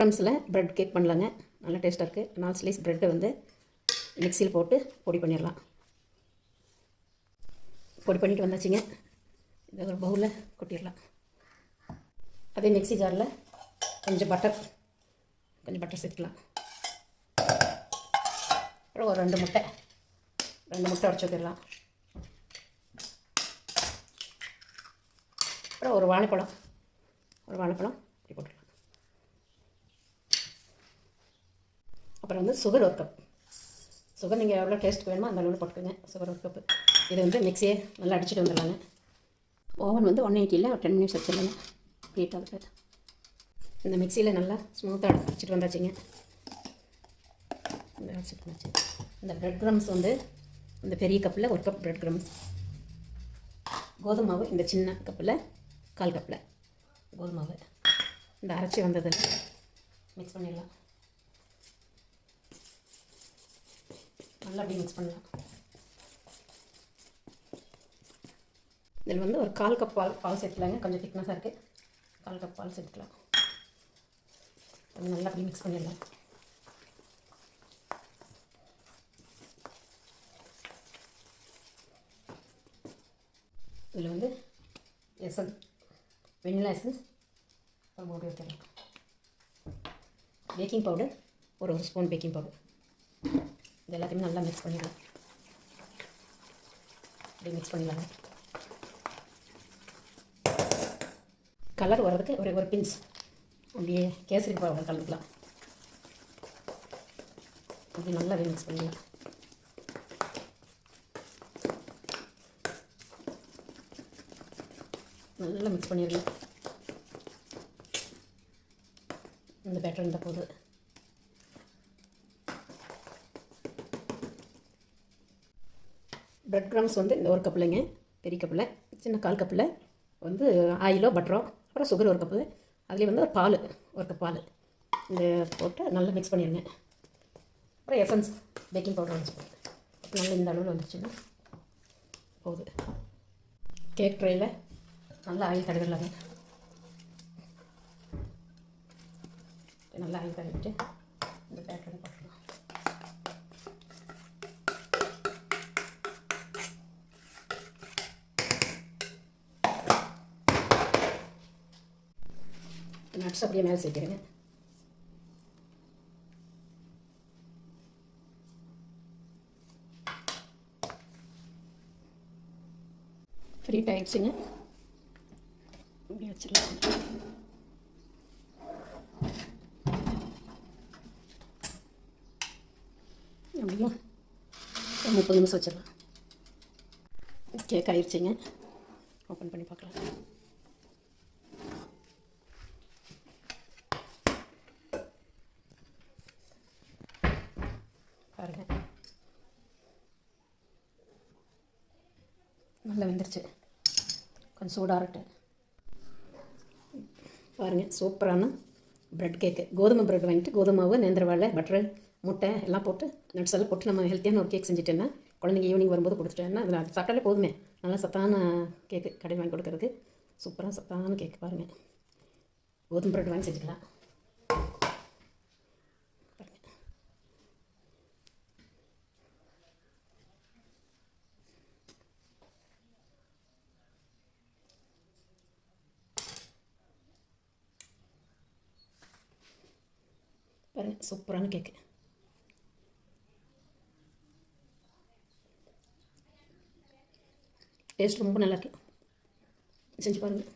க்ரம்ஸில் bread cake பண்ணலாங்க. நல்லா டேஸ்ட்டாக இருக்குது நாலு ஸ்லைஸ் ப்ரெட்டை வந்து மிக்சியில் போட்டு பொடி பண்ணிடலாம். பொடி பண்ணிட்டு வந்தாச்சுங்க. இதை ஒரு பவுலில் கொட்டிடலாம். அதே மிக்ஸி ஜாரில் கொஞ்சம் பட்டர் கொஞ்சம் பட்டர் சேர்த்துக்கலாம். அப்புறம் ஒரு ரெண்டு முட்டை ரெண்டு முட்டை உடச்சி ஊற்றிடலாம் அப்புறம் ஒரு வாழைப்பழம் ஒரு வாழைப்பழம் இப்படி போட்டுடலாம் அப்புறம் வந்து சுகர் ஒரு கப் சுகர் நீங்கள் எவ்வளோ டேஸ்ட் வேணுமோ அந்த அளவில் போட்டுக்கோங்க. சுகர் ஒரு கப்பு இது வந்து மிக்சியே நல்லா அடிச்சுட்டு வந்துடலாங்க. ஓவன் வந்து ஒன் எயிட்டியில் ஒரு டென் மினிட்ஸ் வச்சிடலாங்க. ஹீட் ஆகுது இந்த மிக்சியில் நல்லா ஸ்மூத்தாக அடிச்சுட்டு வந்தாச்சுங்க. இந்த இந்த ப்ரெட் க்ரம்ஸ் வந்து இந்த பெரிய கப்பில் ஒரு கப் ப்ரெட் க்ரம்ஸ் கோதுமை மாவு இந்த சின்ன கப்பில் கால் கப்பில் கோதுமை மாவு இந்த அரைச்சி வந்ததில் மிக்ஸ் பண்ணிடலாம். நல்லா அப்படி மிக்ஸ் பண்ணலாம். இதில் வந்து ஒரு கால் கப் பால் பால் சேர்த்துலாங்க கொஞ்சம் திக்னஸாக இருக்குது கால் கப் பால் சேர்த்துக்கலாம். நல்லா அப்படி மிக்ஸ் பண்ணிடலாம். இதில் வந்து எசன் வெண்ணிலா எசன்ஸ் போட்டு வைக்கலாம் பேக்கிங் பவுடர் ஒரு ஒரு ஸ்பூன் பேக்கிங் பவுடர் இது எல்லாத்தையுமே நல்லா மிக்ஸ் பண்ணிடலாம். அப்படியே மிக்ஸ் பண்ணிடலாம். கலர் வர்றதுக்கு ஒரு ஒரு பிஞ்ச் அப்படியே கேசரி பவுடர் கலந்துக்கலாம் அப்படி நல்லா மிக்ஸ் பண்ணிடலாம். நல்லா மிக்ஸ் பண்ணிடலாம். இந்த பேட்டர் இருந்தால் போகுது ப்ரெட் க்ரம்ஸ் வந்து இந்த ஒரு கப்பில்ங்க பெரிய கப்பில் சின்ன கால் கப்பில் வந்து ஆயிலோ பட்டரோ அப்புறம் சுகர் ஒரு கப்பு அதுலேயே வந்து ஒரு பால் ஒரு கப் பால். இந்த போட்டு நல்லா மிக்ஸ் பண்ணிடுங்க. அப்புறம் எசன்ஸ் பேக்கிங் பவுடர் வந்து நல்லா இந்த அளவில் வந்துச்சுன்னா போகுது கேக் ட்ரேயில் நல்லா ஆயில் தடவிடலாங்க. நல்லா ஆயில் தடவிட்டு இந்த பேட்டர் போட்டுடலாம் நட்ஸ் அப்படியே மேலே சேர்த்துருங்க ஃப்ரீ ஆயிடுச்சுங்க இப்படி வச்சிடலாம் அப்படியா முப்பது நிமிஷம் வச்சிடலாம் கேக் ஆயிடுச்சிங்க ஓப்பன் பண்ணி பார்க்கலாம் பாருங்கள் நல்லா வெந்துருச்சு. கொஞ்சம் சூடாக பாருங்கள் சூப்பரான ப்ரெட் கேக்கு கோதுமை ப்ரெட் வாங்கிட்டு கோதுமை மாவு நேந்திரவாழை பட்டரு முட்டை எல்லாம் போட்டு நட்ஸ் எல்லாம் போட்டு நம்ம ஹெல்த்தியான ஒரு கேக் செஞ்சுட்டேன்னா குழந்தைங்க ஈவினிங் வரும்போது கொடுத்துட்டேன்னா அதில் அது சாப்பிட்டாலே போதுமே. நல்லா சத்தான கேக்கு கடையில் வாங்கி கொடுக்குறதுக்கு சூப்பராக சத்தான கேக்கு பாருங்கள் கோதுமை ப்ரெட் வாங்கி செஞ்சுக்கலாம். பாருங்கள் சூப்பரான கேக்கு டேஸ்ட் ரொம்ப நல்லாயிருக்கு செஞ்சு பாருங்கள்